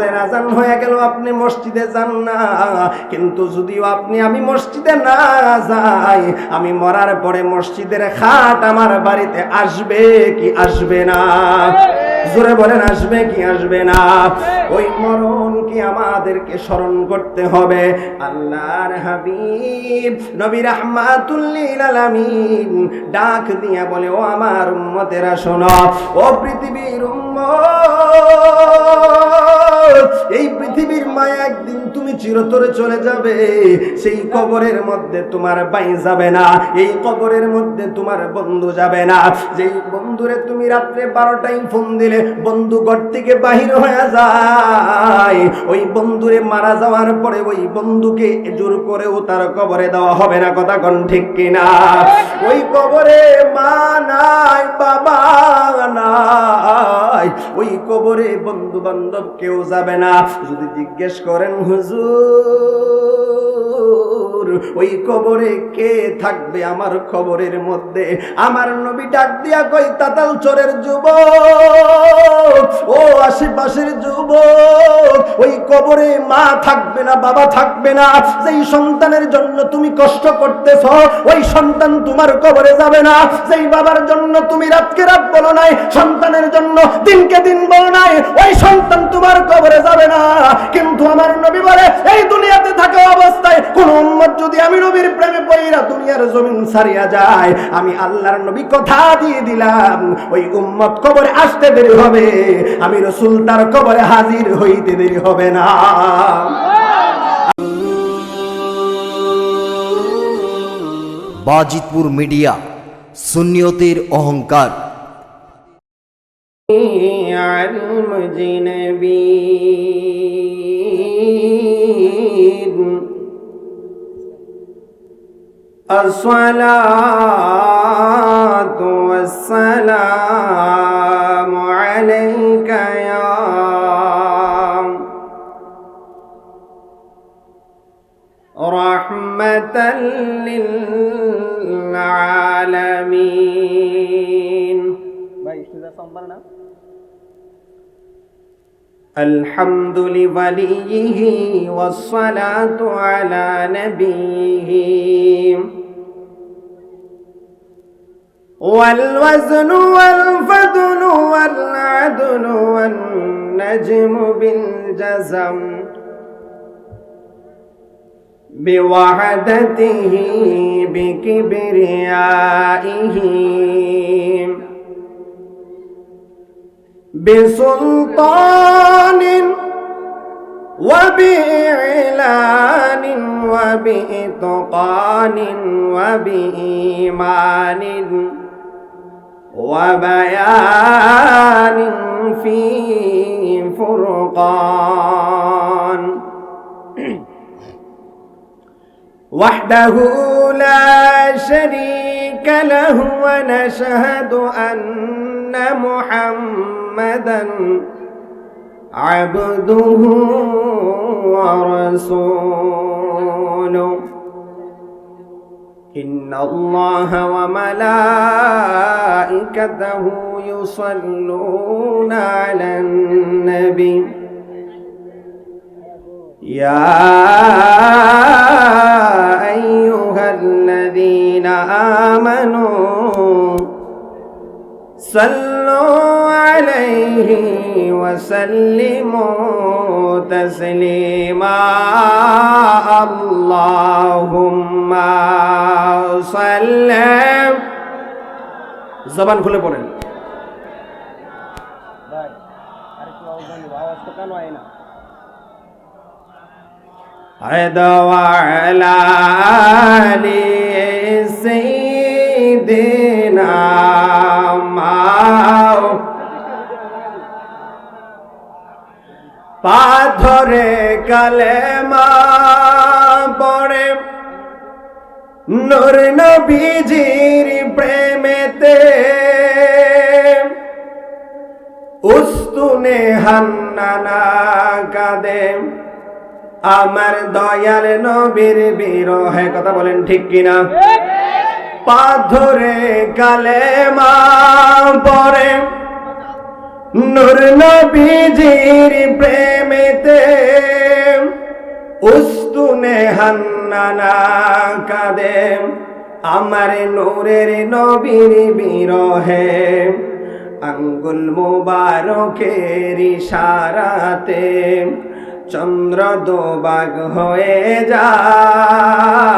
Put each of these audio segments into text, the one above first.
জোহরের আজান হয়ে গেল, আপনি মসজিদে যান না। কিন্তু যদিও আপনি, আমি মসজিদে না যাই, আমি মরার পরে মসজিদের খাট আমার বাড়িতে আসবে কি আসবে না? জোরে বলেন, আসবে কি আসবে না? ওই মরণ কি আমাদেরকে স্মরণ করতে হবে? আল্লাহর হাবিব নবী রাহমাতুল্লিল আলামিন ডাক দিয়া বলে, ও আমার উম্মতেরা, শোনো, ও পৃথিবীর উম্মত এই পৃথিবীর মায়া একদিন তুমি চিরতরে চলে যাবে। সেই কবরের মধ্যে তোমার বাই যাবে না, এই কবরের মধ্যে তোমার বন্ধু যাবে না। যেই বন্ধুরে তুমি রাত্রে বারোটায় ফোন দিলে, বন্ধু ঘর থেকে বাহির হয়ে যায়। ওই বন্ধুরে মারা যাওয়ার পরে ওই বন্ধুকে জোর করেও তার কবরে দেওয়া হবে না, কথা কোন ঠিক কিনা? ওই কবরে মা নাই, বাবা নাই। ওই কবরে বন্ধু বান্ধব কেউ যাবে না। যদি জিজ্ঞেস করেন, হুজুর, ওই কবরে কে থাকবে আমার খবরের মধ্যে? আমার নবী ডাক দিয়া কই তাতাল চোরের যুবক, ও আশেপাশের যুবক, ওই কবরে মা থাকবে না, বাবা থাকবে না। যেই সন্তানের জন্য তুমি কষ্ট করতেছ, ওই সন্তান তোমার কবরে যাবে না। যেই বাবার জন্য তুমি রাতকে রাত বলো নাই, সন্তানের জন্য দিনকে দিন বলো নাই, ওই সন্তান তোমার কবরে যাবে না। কিন্তু আমার নবী বলে, এই দুনিয়াতে থাকা অবস্থায় কোন উম্মত যদি আমি নবীর প্রেমে পইরা দুনিয়ার জমিন ছাড়িয়া যায়, আমি আল্লাহর নবী কথা দিয়ে দিলাম, ওই উম্মত কবরে আসতে দেরি হবে, আমি রসুল তার কবরে হাজির হইতে দেরি হবে না। বাজিতপুর মিডিয়া, সুন্নিয়তের অহংকার। المجنبين الصلاة والسلام عليك يا رحمة للعالمين. الحمد لوليه والصلاة على نبيه والوزن والفضل والعدل والنجم بالجزم بوحدته بكبريائه بسلطان وبإعلان وبإتقان وبإيمان وبيان في فرقان. وحده لا شريك له ونشهد أن محمدا عبده ورسوله. إن الله وملائكته يصلون على النبي. يا أيها الذين آمنوا صلوا عليه وسلموا تسليما اللهم صل জবান খুলে পড়েন وعلى آل নামাও পাথরে কালে মা পড়ে। নর নবীজির প্রেমেতে। উস্তুনে হান্নানা কাদে। আমার দয়াল নবীর বিরহে, কথা বলেন ঠিক কিনা? পাথরে কালে মা পরে নূর নবীজির প্রেমেতে উস্তুনে হান্নানা কাদে। আমার নূরের নবীর বিরহে আঙ্গুল মুবারকের ইশারাতে চন্দ্র দোবাগ হয়ে যায়।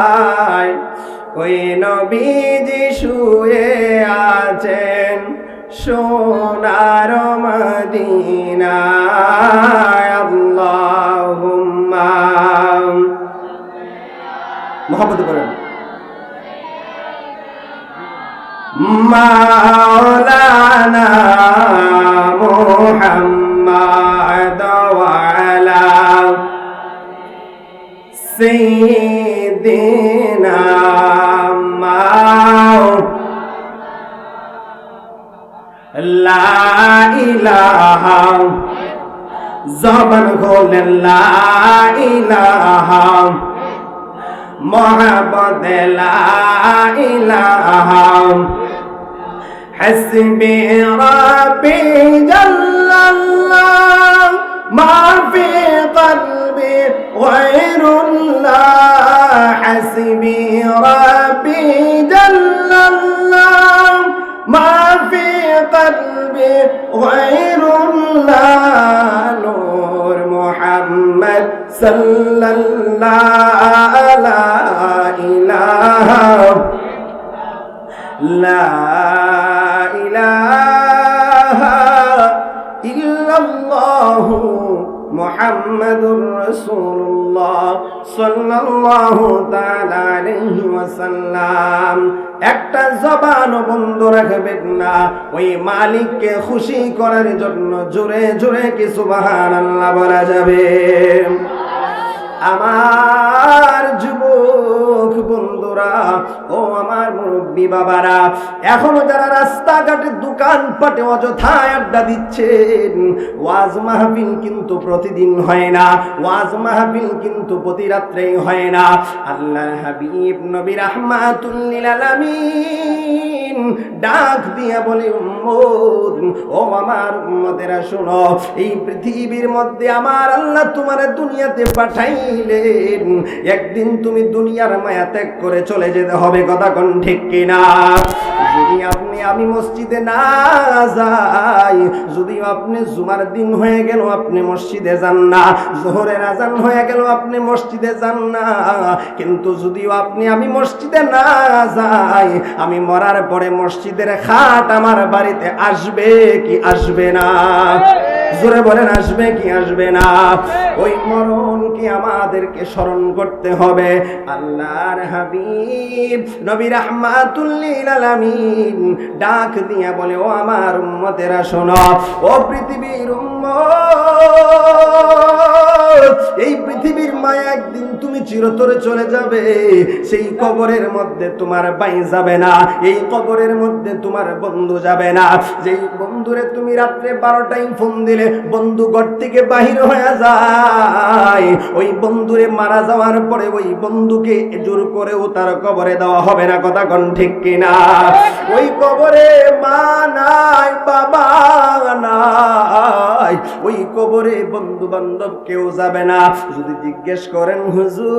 ওই নবীজি শুয়ে আছেন সোনার মদিনায়। মোহাম্মদ করেন। মাওলানা সেই দিনা ইলাহা জবান খোলেন লা ইলাহা মোহাম্মদ লা ইলাহা حسبي ربي جل الله ما في قلبي غير الله حسبي ربي جل الله ما في قلبي غير الله نور محمد صلى الله لا إله لا إله إلا الله محمد رسول الله صلى الله تعالى عليه وسلم. একটা জবানও বন্ধ রাখবেন না। ওই মালিককে খুশি করার জন্য জোরে জোরে কি সুবহানাল্লাহ বলা যাবে? আমার যুবক বন্ধুরা ও আমার মুরব্বী বাবারা, এখনও যারা রাস্তাঘাটে দোকানপাটে অযথায় আড্ডা দিচ্ছেন, ওয়াজ মাহফিল কিন্তু প্রতিদিন হয় না, ওয়াজ মাহবিল কিন্তু প্রতি রাত্রেই হয় না। আল্লাহ হাবিব নবী রাহমাতুল্লিল আলামিন। ডাক দিয়া বলে ও আমার উম্মতেরা শোনো, এই পৃথিবীর মধ্যে আমার আল্লাহ তোমার দুনিয়াতে পাঠাইলেন। একদিন তুমি দুনিয়ার মায়া ত্যাগ করে চলে যেতে হবে, কথা কোন ঠিক কিনা? যদি আপনি আমি মসজিদে না যাই, যদি আপনি জুমার দিন হয়ে গেল, আপনি মসজিদে যান না। জোহরের আজান হয়ে গেল, আপনি মসজিদে যান না। কিন্তু যদিও আপনি আমি মসজিদে না যাই, আমি মরার পরে মসজিদের খাট আমার বাড়িতে আসবে কি আসবে না? জোরে বলেন আসবে কি আসবে না? ওই মরণ কি আমাদেরকে স্মরণ করতে হবে? আল্লাহর হাবিব নবী রাহমাতুল্লিল আলামিন ডাক দিয়া বলে ও আমার উম্মতেরা শোনো। ও পৃথিবীর উম্মত এই পৃথিবীর মায়া একদিন তুমি চিরতরে চলে যাবে। সেই কবরের মধ্যে তোমার বাই যাবে না, এই কবরের মধ্যে তোমার বন্ধু যাবে না। যেই বন্ধুরে তুমি রাত্রে বারোটায় ফোন দিলে, বন্ধু ঘর থেকে বাহির হয়ে যায়। ওই বন্ধুরে মারা যাওয়ার পরে ওই বন্ধুকে জোর করেও তার কবরে দেওয়া হবে না, কথা কোন ঠিক কিনা? ওই কবরে মা নাই, বাবা নাই। ওই কবরে বন্ধু বান্ধব কেউ যাবে না। যদি জিজ্ঞেস করেন, হুজুর,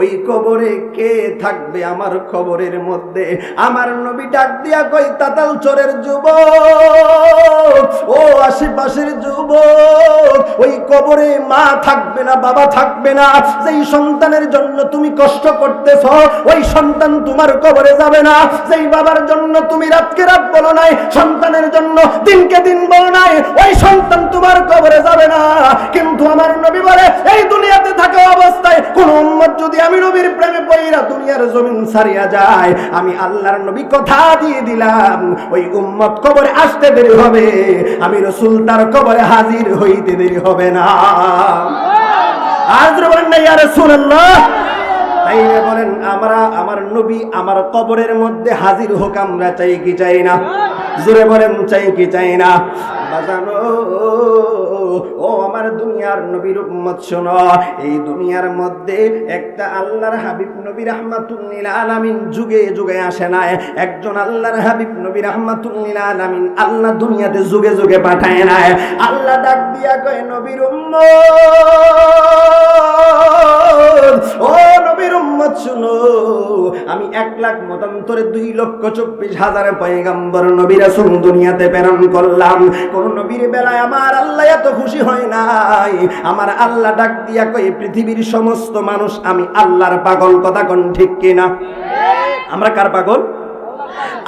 ওই কবরে কে থাকবে আমার খবরের মধ্যে? আমার নবী ডাক দিয়া কই তাতাল চোরের যুবক, ও আশেপাশের যুবক, ওই কবরে মা থাকবে না, বাবা থাকবে না। যেই সন্তানের জন্য তুমি কষ্ট করতেছ, ওই সন্তান তোমার কবরে যাবে না। যেই বাবার জন্য তুমি রাতকে রাত বলো নাই, সন্তানের জন্য দিনকে দিন বলো নাই, ওই সন্তান তোমার কবরে যাবে না। কিন্তু আমার নবী বলে, এই দুনিয়াতে থাকা অবস্থায় কোন উম্মত যদি আমি নবীর প্রেমে পইরা দুনিয়ার জমিন ছাড়িয়া যায়, আমি আল্লাহর নবী কথা দিয়ে দিলাম। ওই উম্মত কবরে আসতে দেরি হবে, আমি রসুল তার কবরে হাজির হইতে দেরি হবে না। আজ বলেন না, ইয়া রাসূলুল্লাহ। তাই বলেন, আমরা, আমার নবী আমার কবরের মধ্যে হাজির হোক, আমরা চাই কি চাই না? জোরে বলেন, চাই কি চাই না? বাজানো ও আমার দুনিয়ার নবীর উম্মত, শোনো। এই দুনিয়ার মধ্যে একটা আল্লাহর হাবিব নবী রাহমাতুল্লিল আলামিন যুগে যুগে আসে না একজন আল্লাহর হাবিব নবী রাহমাতুল্লিল আলামিন আল্লাহ দুনিয়াতে যুগে যুগে পাঠায় না আল্লাহ ডাক দিয়া কয়, নবীর উম্মত! নবীর আমি এক লাখ মতান্তরে দুই লক্ষ চব্বিশ হাজার পয়গাম্বর নবী রাসূল দুনিয়াতে প্রেরণ করলাম। কোন নবীর বেলায় আমার আল্লাহ এত খুশি হয় নাই। আমার আল্লাহ ডাক দিয়া কই পৃথিবীর সমস্ত মানুষ, আমি আল্লাহর পাগল কথা কোন ঠিক কিনা? আমরা কার পাগল?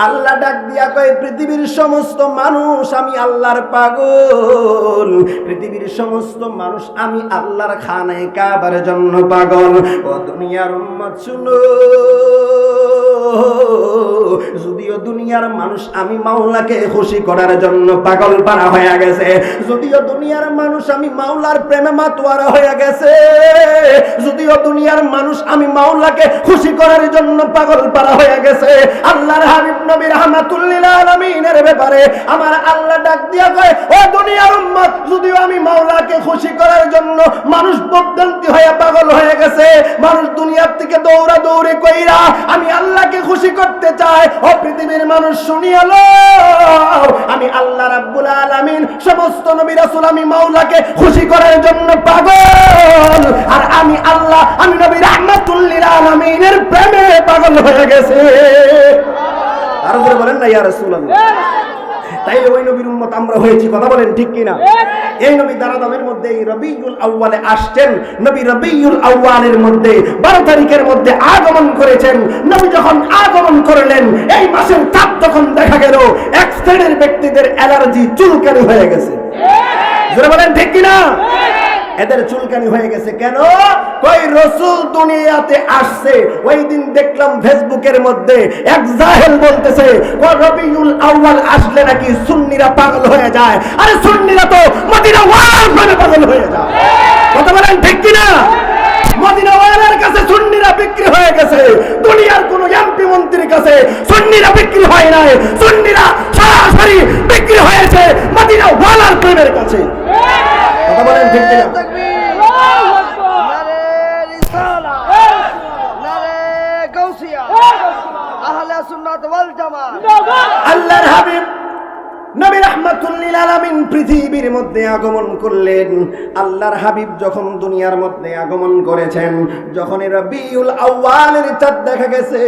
আল্লাহ ডাক দিয়া কয়, পৃথিবীর সমস্ত মানুষ আমি আল্লাহর পাগল। পৃথিবীর সমস্ত মানুষ আমি আল্লাহর খানায় কাবার জন্য পাগল। ও দুনিয়ার উম্মত, শুনো। দুনিয়ার মানুষ আমি মাওলাকে খুশি করার জন্য পাগল পারা হয়ে গেছে। যদিও দুনিয়ার মানুষ আমি মাওলার প্রেমে মাতোয়ারা হয়ে গেছে, যদিও দুনিয়ার মানুষ আমি মাওলাকে খুশি করার জন্য পাগল পারা হয়ে গেছে। আল্লাহর হাবিব নবী রাহমাতুল্লিল আলামিনের ব্যাপারে আমার আল্লাহ ডাক দিয়া কয়, ও দুনিয়ার উম্মত, যদিও আমি মাওলাকে খুশি করার জন্য মানুষ বদন্তি হয়ে পাগল হয়ে গেছে, মানুষ দুনিয়ার থেকে দৌড়া দৌড়ি কইরা আমি আল্লাহকে খুশি করতে চাই ও পৃথিবীর মানুষ শুনিয়াল আমি আল্লাহ রাব্বুল আলামিন, সমস্ত নবী রাসূল আমি মাওলাকে খুশি করার জন্য পাগল। আর আমি আল্লাহ, আমি নবী রাহমাতুল লিল আলামিনের প্রেমে পাগল হয়ে গেছে। আর বলেন না, ইয়া রাসূলুল্লাহ। তাইলে ওই নবীর উম্মত আমরা হয়েছি কথা বলেন ঠিক কিনা? এই নবী দারাদামের মধ্যে এই রবিউল আউয়ালে আসছেন। নবী রবিউল আউয়ালের মধ্যে বারো তারিখের মধ্যে আগমন করেছেন। নবী যখন আগমন করলেন এই মাসের তাপ তখন দেখা গেল এক শ্রেণির ব্যক্তিদের অ্যালার্জি চুলকানি হয়ে গেছে। বলেন ঠিক কিনা? এদের চুলকানি হয়ে গেছে কেন? কই রসুল দুনিয়াতে আসছে। ওই দিন দেখলাম ফেসবুকের মধ্যে এক জাহেল বলতেছে রবিউল আউয়াল আসলে নাকি সুন্নিরা পাগল হয়ে যায়? আরে সুন্নিরা তো মদিনা ওয়াল মানে পাগল হয়ে যায়। কথা বলেন ঠিক কিনা? মদিনা ওয়ালের কাছে সুন্নিরা বিক্রি হয়ে গেছে। দুনিয়ার কোন এমপি মন্ত্রীর কাছে সুন্নিরা বিক্রি হয় নাই। সুন্নিরা সরাসরি বিক্রি হয়েছে মদিনা ওয়ালার প্রেমের কাছে। কথা বলেন ঠিক কিনা নারে রিসালা নারে গাউসিয়া আহলে সুন্নাত ওয়াল জামাত আল্লাহর হাবিব নবী পৃথিবীর মধ্যে আগমন করলেন। আল্লাহর হাবিব যখন দুনিয়ার মধ্যে আগমন করেছেন, যখন চাঁদ দেখা গেছে,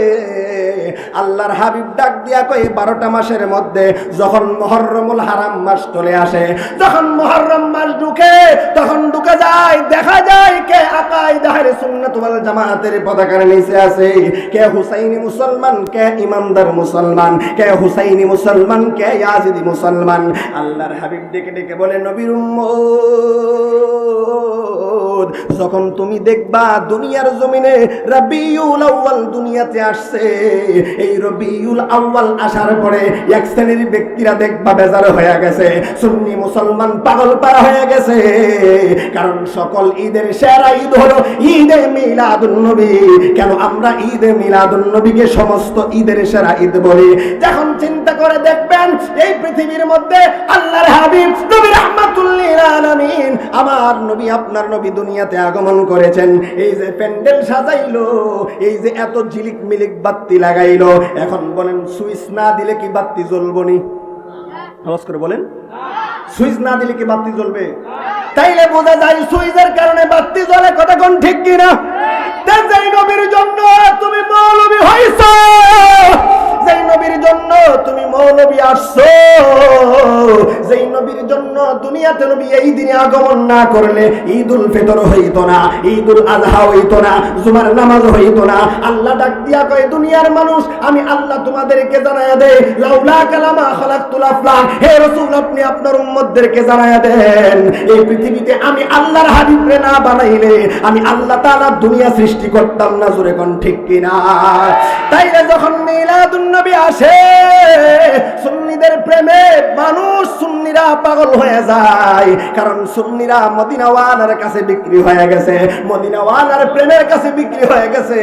আল্লাহর হাবিব ডাক দিয়া বারোটা মাসের মধ্যে যখন মহররমুল হারাম মাস চলে আসে, যখন মহররম মাস ঢুকে, তখন ঢুকে যায়, দেখা যায় কে আকাই দাহের সুন্নাত ওয়াল জামাতের পতাকার নিচে আছে, কে হুসাইনি মুসলমান, কে ইমানদার মুসলমান, কে হুসাইনি মুসলমান, কে ইয়াজিদি মুসলমান। আল্লাহর হাবিব ডেকে ডেকে বলে নবীর উম্মত! যখন তুমি দেখবা দুনিয়ার জমিনে রবিউল আউয়াল দুনিয়াতে আসছে, এই রবিউল আউয়াল আসার পরে এক শ্রেণির ব্যক্তিরা দেখবা বেজার হয়ে গেছে, সুন্নি মুসলমান পাগল পারা হয়ে গেছে। কারণ সকল ঈদের সেরা ঈদ হলো ঈদে মিলাদুন নবী। কেন আমরা ঈদে মিলাদুন নবীকে সমস্ত ঈদের সেরা ঈদ বলি? যখন চিন্তা করে দেখবেন, এই পৃথিবীর মধ্যে আল্লাহর হাবিব নবী রাহমাতুল্লিল আলামিন, আমার নবী, আপনার নবী দুনিয়াতে আগমন করেছেন। এই যে প্যান্ডেল সাজাইলো, এই যে এত ঝিলিক মিলিক বাতি লাগাইলো, এখন বলেন, সুইচ না দিলে কি বাতি জ্বলবনি? আওয়াজ করে বলেন। সুইচ না দিলে কি বাত্তি জ্বলবে? তাইলে বোঝা যায় সুইচের কারণে বাত্তি জ্বলে, কথা কোন ঠিক কিনা? তা যেই নবীর জন্য তুমি মৌলবী হইছো। যেই নবীর জন্য তুমি মৌলবী আসছো, যেই নবীর জন্য দুনিয়াতে নবী এই দিনে আগমন না করলে ঈদুল ফিতর হইতো না, ঈদুল আজহা হইতো না, জুমার নামাজ হইতো না। আল্লাহ ডাক দিয়া কয়, দুনিয়ার মানুষ, আমি আল্লাহ তোমাদেরকে জানায়া দেই লাউলা কালামা খালাকতুল আফলাক। হে রাসূল, আপনি আপনার উম্মতদেরকে জানায়া দেন, এই পৃথিবীতে আমি আল্লাহর হাবিবরে না বানাইলে আমি আল্লাহ তাআলা দুনিয়া সৃষ্টি করতাম না জোরে কোন ঠিক কিনা? তাইলে যখন মিলাদুন নবী আসে, সুন্নিদের প্রেমে মানুষ সুন্নিরা পাগল হয়ে যায়। কারণ সুন্নিরা মদিনাওয়ালার কাছে বিক্রি হয়ে গেছে, মদিনাওয়ালার প্রেমের কাছে বিক্রি হয়ে গেছে।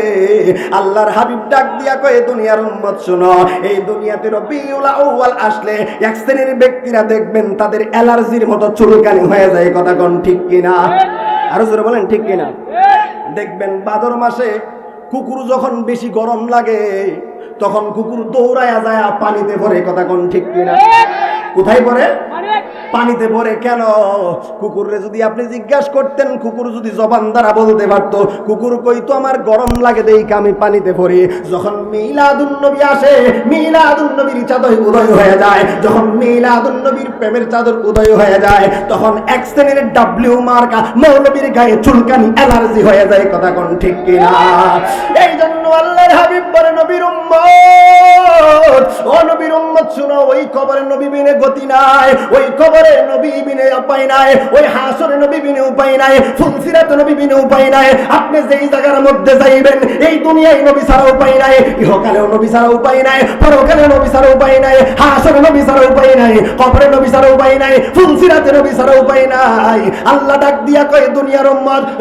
আল্লাহর হাবিব ডাক দিয়া কয়ে, দুনিয়ার উম্মত শুনো, এই দুনিয়াতে রবিউল আউয়াল আসলে এক শ্রেণির ব্যক্তিরা দেখবেন তাদের অ্যালার্জির মতো চুলকানি হয়ে যায়, কথা কোন ঠিক কিনা? আরও জোরে বলেন, ঠিক কিনা? দেখবেন ভাদর মাসে কুকুর যখন বেশি গরম লাগে তখন কুকুর দৌড়ায়া যায় পানিতে পড়ে কথা কোন ঠিক কিনা? কোথায় পড়ে? পানিতে পড়ে কেন? কুকুরে যদি আপনি জিজ্ঞাসা করতেন, কুকুর যদি জবান দ্বারা বলতে পারতো, কুকুর কই তো আমার গরম লাগে দেই আমি পানিতে পড়ি যখন মিলাদুন নবী আসে, মিলাদুন নবীর চাদর উদয় হয়ে যায়। যখন মিলাদুন নবীর প্রেমের চাদর উদয় হয়ে যায়, তখন এক শ্রেণির ডাব্লিউ মার্কা মৌলবীর গায়ে চুলকানি অ্যালার্জি হয়ে যায়, কথা কোন ঠিক কিনা? এই জন্য আল্লাহর হাবিব বলে, নবীর উপায় নাই উপায় নাই আল্লাহ ডাক দিয়া কয়, দুনিয়ার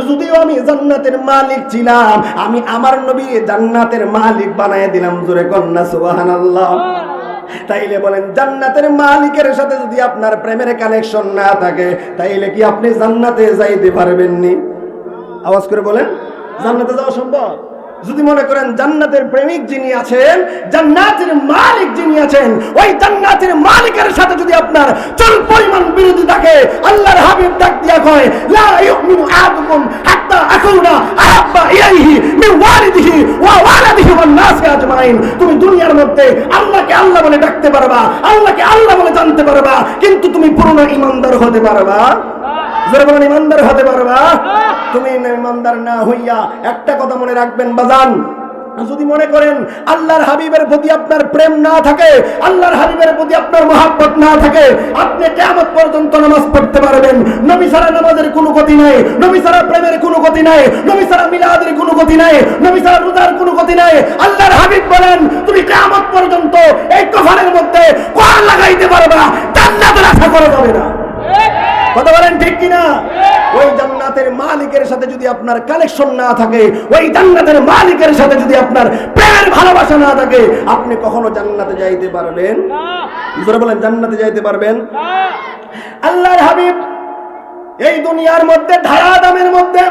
যদিও আমি জান্নাতের মালিক ছিলাম, আমি আমার নবী জান্নাতের মালিক বানায় দিলাম, জোরে কন্যা, সুবহানাল্লাহ। তাইলে বলেন, জান্নাতের মালিকের সাথে যদি আপনার প্রেমের কানেকশন না থাকে, তাইলে কি আপনি জান্নাতে যাইতে পারবেন নি আওয়াজ করে বলেন, জান্নাতে যাওয়া সম্ভব? যদি মনে করেন জান্নাতের প্রেমিক যিনি আছেন, জান্নাতের মালিক যিনি আছেন, ওই জান্নাতের মালিকের সাথে যদি আপনার চল পরিমাণ বিরোধী থাকে, আল্লাহর হাবিব ডাক দিয়া কয়, লা ইউমিনু আহাদুকুম হাত্তা আকুনা আহাব্বা ইলাইহি মিন ওয়ালিদিহি ওয়া ওয়ালাদিহি ওয়ান নাসি আজমাইন। তুমি দুনিয়ার মধ্যে আল্লাহকে আল্লাহ বলে ডাকতে পারবা, আল্লাহকে আল্লাহ বলে জানতে পারবা, কিন্তু তুমি পূর্ণ ইমানদার হতে পারবা। ইমানদার হতে পারবা? তুমি ইমানদার না হইয়া একটা কথা মনে রাখবেন বাজান। যদি মনে করেন আল্লাহর হাবিবের প্রতি আপনার প্রেম না থাকে, আল্লাহর হাবিবের প্রতি আপনার মহাব্বত না থাকে, আপনি কেমন পর্যন্ত নামাজ পড়তে পারবেন। নবী ছাড়া নামাজের কোনো গতি নাই, নবী ছাড়া প্রেমের কোনো গতি নাই, নবী ছাড়া মিলাদের কোনো গতি নাই, নবী ছাড়া রোজার কোনো গতি নাই। আল্লাহর হাবিব বলেন, তুমি কেমন পর্যন্ত এই কফানের মধ্যে কোরআন লাগাইতে পারবা জান্নাতের আশা করা যাবে না। কথা বলেন ঠিক কিনা? ওই জান্নাতের মালিকের সাথে যদি আপনার কানেকশন না থাকে ওই জান্নাতের মালিকের সাথে যদি আপনার প্রেমের ভালোবাসা না থাকে আপনি কখনো জান্নাতে যাইতে পারবেন? জোরে বলেন জান্নাতে যাইতে পারবেন? আল্লাহর হাবিব এই দুনিয়ার মধ্যে ধারা দামের মধ্যে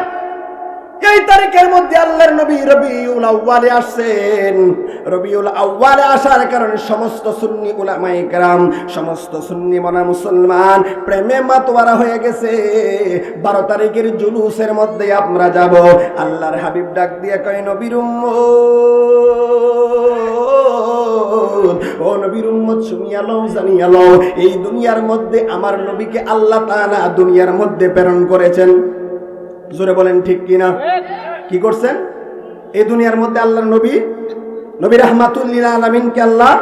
এই তারিখের মধ্যে আল্লাহর নবী রবিউল আউ্বালে আসছেন। রবিউল আউ্বালে আসার কারণে সমস্ত সুন্নি উলামায়ে কেরাম, সমস্ত সুন্নি মনা মুসলমান প্রেমে মাতোয়ারা হয়ে গেছে। বারো তারিখের জুলুসের মধ্যে আমরা যাব। আল্লাহর হাবিব ডাক দিয়ে কয়, নবীর ও নবীর উম্মত, শুনিয়া লও, জানিয়া এই দুনিয়ার মধ্যে আমার নবীকে আল্লাহ তাআলা দুনিয়ার মধ্যে প্রেরণ করেছেন। জোরে বলেন ঠিক কিনা? কি করছেন? এই দুনিয়ার মধ্যে আল্লাহর নবী নবী রহমাতুল্লিল আলমিনকে আল্লাহ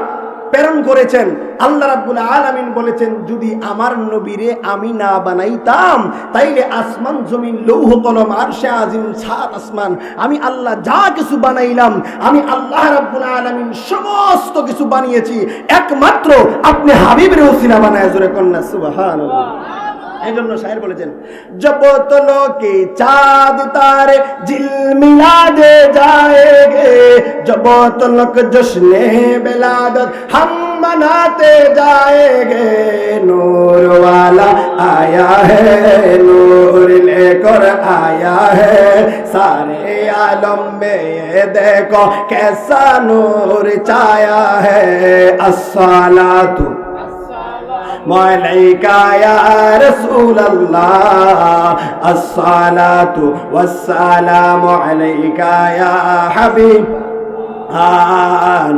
প্রেরণ করেছেন। আল্লাহ রাব্বুল আলামিন বলেছেন, যদি আমার নবীরে আমি না বানাইতাম, তাইলে আসমান, জমিন, লৌহ, কলম, আরশে আজিম সাত আসমান, আমি আল্লাহ যা কিছু বানাইলাম, আমি আল্লাহ রাব্বুল আলামিন সমস্ত কিছু বানিয়েছি। একমাত্র আপনি হাবিবের ওসিলা বানায়, জোরে কন্যা, সুবহানাল্লাহ। এই জন্য শায়ের বলেছেন জব তো লোকে চাঁদ তারে জিল মিলা দে जाएंगे जब तो लोग जश्न बिलादत हम मनाते जाएंगे नूर वाला आया है नूर लेकर आया है सारे आलम में ये देखो कैसा नूर छाया है अस्सलातु عليك يا رسول الله. الصلاة والسلام عليك يا حبيب.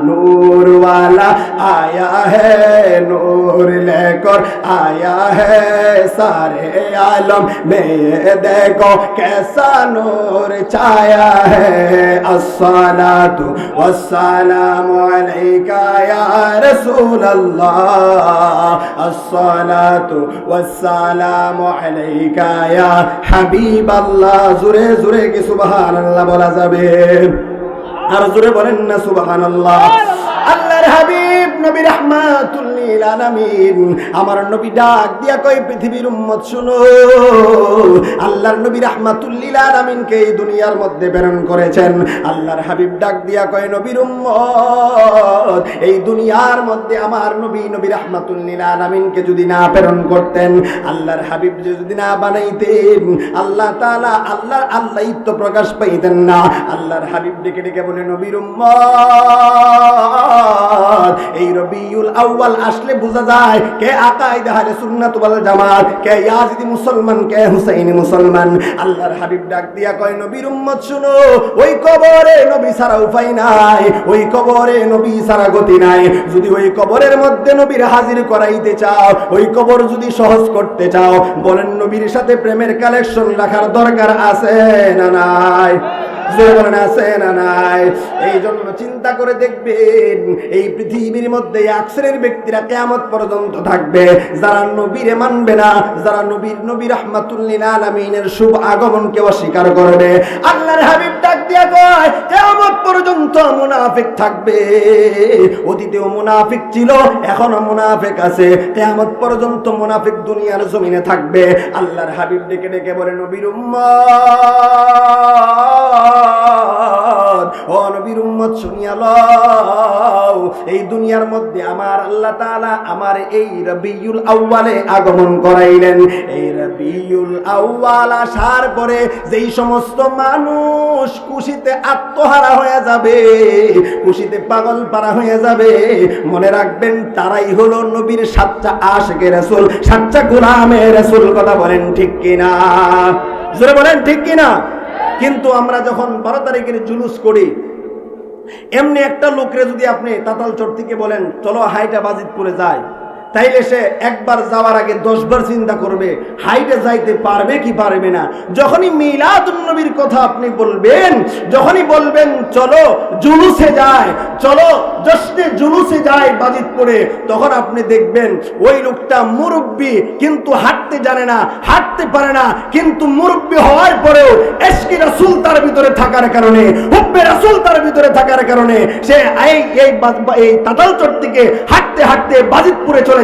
नूर वाला आया है नूर लेकर आया है सारे आलम में ये देखो कैसा नूर छाया है अस्सलातु वस्सलामु अलैका या रसूल अल्लाह अस्सलातु वस्सलामु अलैका या হাবিব আল্লাহ জুরে জুরে কি সুবহানাল্লাহ বলা যাবে আর জোরে বলেন না সুবহানাল্লাহ। আল্লাহর আল্লাহর হাবিব। নবী রাহমাতুল্লিল আলামিন। আমার নবী ডাক দিয়া কই পৃথিবীর উম্মত শুনো, আল্লাহর নবী রাহমাতুল্লিল আলামিনকে এই দুনিয়ার মধ্যে প্রেরণ করেছেন। আল্লাহর হাবিব ডাক দিয়া কয়, নবীর উম্মত, এই দুনিয়ার মধ্যে আমার নবী নবী রাহমাতুল্লিল আলামিনকে যদি না প্রেরণ করতেন, আল্লাহর হাবিব যদি না বানাইতেন, আল্লাহ তাআলা আল্লাহ তো প্রকাশ পাইতেন না। আল্লাহর হাবিব ডেকে ডেকে বলে, নবীর উম্মত, এই কবরে উপায় নাই, ওই কবরে নবী গতি নাই। যদি ওই কবরের মধ্যে নবীর হাজির করাইতে চাও, ওই কবর যদি সহজ করতে চাও, বলেন নবীর সাথে প্রেমের কালেকশন রাখার দরকার আছে না নাই? এই জন্য চিন্তা করে দেখবেন, এই পৃথিবীর মধ্যে ব্যক্তিরা পর্যন্ত থাকবে। যারা নবীরে মানবে না, যারা নবীর শুভ আগমনকে অস্বীকার করবে, আল্লাহর হাবিব ডাক দিয়া কয় পর্যন্ত মুনাফিক থাকবে। অতীতেও মুনাফিক ছিল এখনও মুনাফিক আছে। কেয়ামত পর্যন্ত মুনাফিক দুনিয়ার জমিনে থাকবে। আল্লাহর হাবিব ডেকে ডেকে বলে, নবীর উম্মত! নবীর উম্মত, শুনিয়া লও। এই দুনিয়ার মধ্যে আমার আল্লাহ আমার এই রবিউল আগমন করাইলেন। এই রবিউল আসার পরে যেই সমস্ত মানুষ খুশিতে আত্মহারা হয়ে যাবে, খুশিতে পাগল পারা হয়ে যাবে, মনে রাখবেন তারাই হলো নবীর সাচ্চা আশকে রাসূল সাচ্চা গোলামে রাসূল। কথা বলেন ঠিক কিনা? জোরে বলেন ঠিক কিনা? কিন্তু আমরা যখন বারো তারিখের জুলুস করি, এমনি একটা লোকরে যদি আপনি তাতাল চর থেকে বলেন, চলো হাইটা বাজিতপুরে যায় তাইলে সে একবার যাওয়ার আগে দশবার চিন্তা করবে, হাইটে যাইতে পারবে কি পারবে না। যখনই মিলাদুন নবীর কথা আপনি বলবেন, যখনই বলবেন, চলো জুলুসে যায় চলো জশ্নে জুলুসে যায় বাজিতপুরে, তখন আপনি দেখবেন, ওই লোকটা মুরব্বী কিন্তু হাঁটতে জানে না, হাঁটতে পারে না, কিন্তু মুরব্বী হওয়ার পরেও এসকি রাসুল তার ভিতরে থাকার কারণে, হুব্বে রাসুল তার ভিতরে থাকার কারণে, সে এই এই এই তাতালচর থেকে হাঁটতে হাঁটতে বাজিতপুরে চলে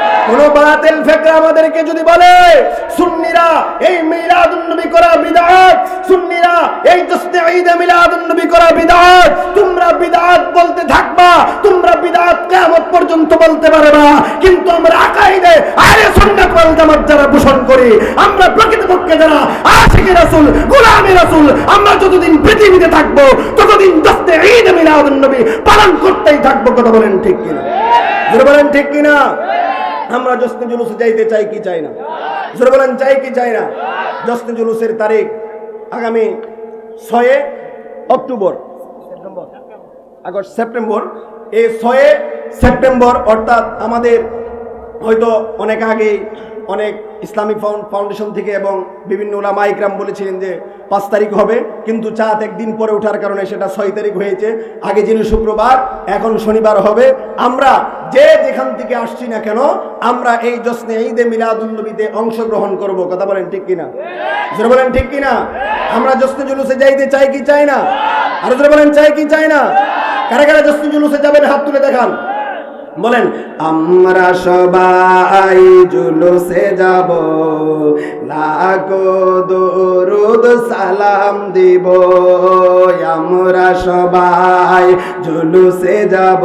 আমাদেরকে যদি বলে, সুন্নিরা এই মিলাদুন নবী করা বিদআত সুন্নিরা এই নবী করা বিদআত তোমরা বিদআত বলতে থাকবা, তোমরা বিদআত কিয়ামত পর্যন্ত কিন্তু আমরা আকাইদে আরে সুন্নাত ওয়াল জামাত যারা পোষণ করি, আমরা প্রকৃতপক্ষে যারা আশিকি রাসূল, গোলামি রাসূল, আমরা যতদিন পৃথিবীতে থাকব, ততদিন দশটি ঈদ মিলাদুন নবী পালন করতেই থাকব, কথা বলেন ঠিক কিনা? বলেন ঠিক কিনা? আমরা জশ্নে জুলুসে যাইতে চাই কি চাই না? জোরে বলেন, চাই কি চাই না? জশ্নে জুলুসের তারিখ আগামী ছয়ে অক্টোবর। August, September. এই ছয়ে সেপ্টেম্বর অর্থাৎ আমাদের হয়তো অনেক আগে অনেক ইসলামিক ফাউন্ড- ফাউন্ডেশন থেকে এবং বিভিন্ন ওলামা বলেছিলেন যে পাঁচ তারিখ হবে, কিন্তু চাঁদ একদিন পরে ওঠার কারণে সেটা ছয় তারিখ হয়েছে। আগে ছিল শুক্রবার, এখন শনিবার হবে। আমরা যে যেখান থেকে আসছি না কেন, আমরা এই জশ্নে ঈদে মিলাদুল্নবীতে অংশগ্রহণ করব। কথা বলেন ঠিক কিনা? জোরে বলেন ঠিক কিনা? আমরা জশ্নে জুলুসে যাইতে চাই কি চাই না? আর জোরে বলেন চাই কি চাই না? কারা কারা জশ্নে জুলুসে যাবেন হাত তুলে দেখান। বলেন, আমরা সবাই জুলুসে যাব, লাখো দরুদ সালাম দিব, আমরা সবাই জুলুসে যাব,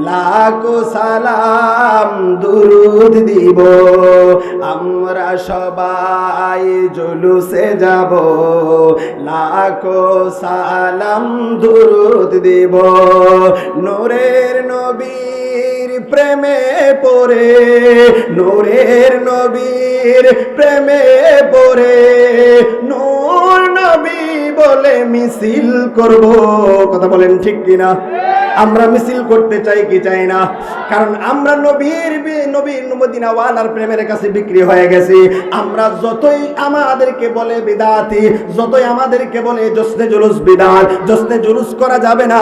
লাখো সালাম দুরুদ দিব, আমরা সবাই জুলুসে যাব, লাখো সালাম দুরুদ দিব। নূরের নবীর প্রেমে পড়ে, নূরের নবীর প্রেমে পড়ে। নূর নবী বলে মিছিল করব, কথা বলেন ঠিক কিনা? আমরা মিছিল করতে চাই কি চাই না? কারণ আমরা নবীর নবীর মদিনা ওয়ালার প্রেমের কাছে বিক্রি হয়ে গেছি। আমরা যতই আমাদেরকে বলে বিদাতি, যতই আমাদেরকে বলে জসনে জুলুস বিদাত, জসনে জুলুস করা যাবে না।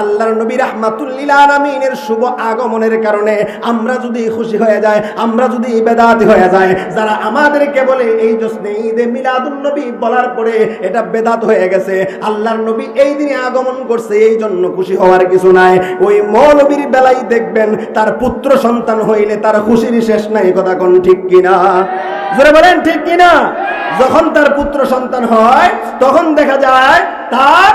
আল্লাহর নবী রাহমাতুল্লিল আলামিনের শুভ আগমনের কারণে আমরা যদি খুশি হয়ে যায় আমরা যদি বেদাতি হয়ে যায় যারা আমাদেরকে বলে এই জসনে ঈদে মিলাদুল নবী বলার পরে এটা বেদাত হয়ে গেছে। আল্লাহর নবী এই দিনে আগমন করছে, এই জন্য খুশি হওয়ার কিছু নাই ওই মৌলবীর বেলায় দেখবেন তার পুত্র সন্তান হইলে তার খুশির শেষ নাই কথা কোন ঠিক কিনা? জোরে বলেন, ঠিক কিনা? যখন তার পুত্র সন্তান হয়, তখন দেখা যায় তার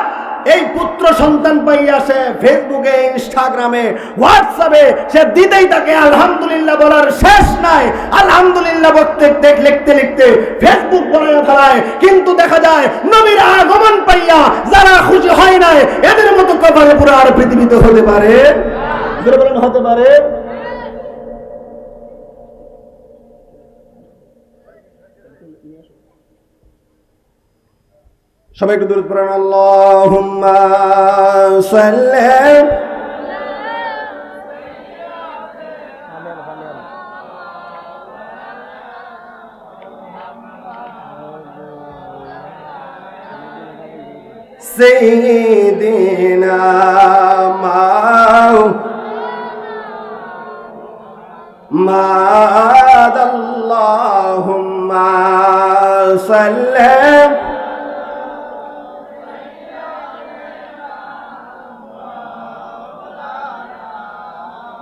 এই পুত্র সন্তান পাইয়া সে ফেসবুকে ইনস্টাগ্রামে হোয়াটসঅ্যাপে সে দিতেই তাকে আলহামদুলিল্লাহ বলার শেষ নাই। আলহামদুলিল্লাহ বলতে লিখতে লিখতে ফেসবুক বলে ফেলায়। কিন্তু দেখা যায়, নবীর আগমন পাইয়া যারা খুশি হয় নাই, এদের মতো কপালে পুরো আর পৃথিবীতে হতে পারে? হতে পারে। সবাই একটু দূর পড়েন আল্লাহুম্মা সাল্লি سيدنا ما ماد اللهم سلم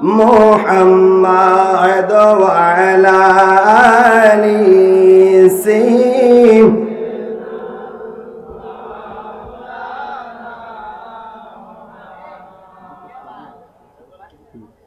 محمد وعلى آل سيدنا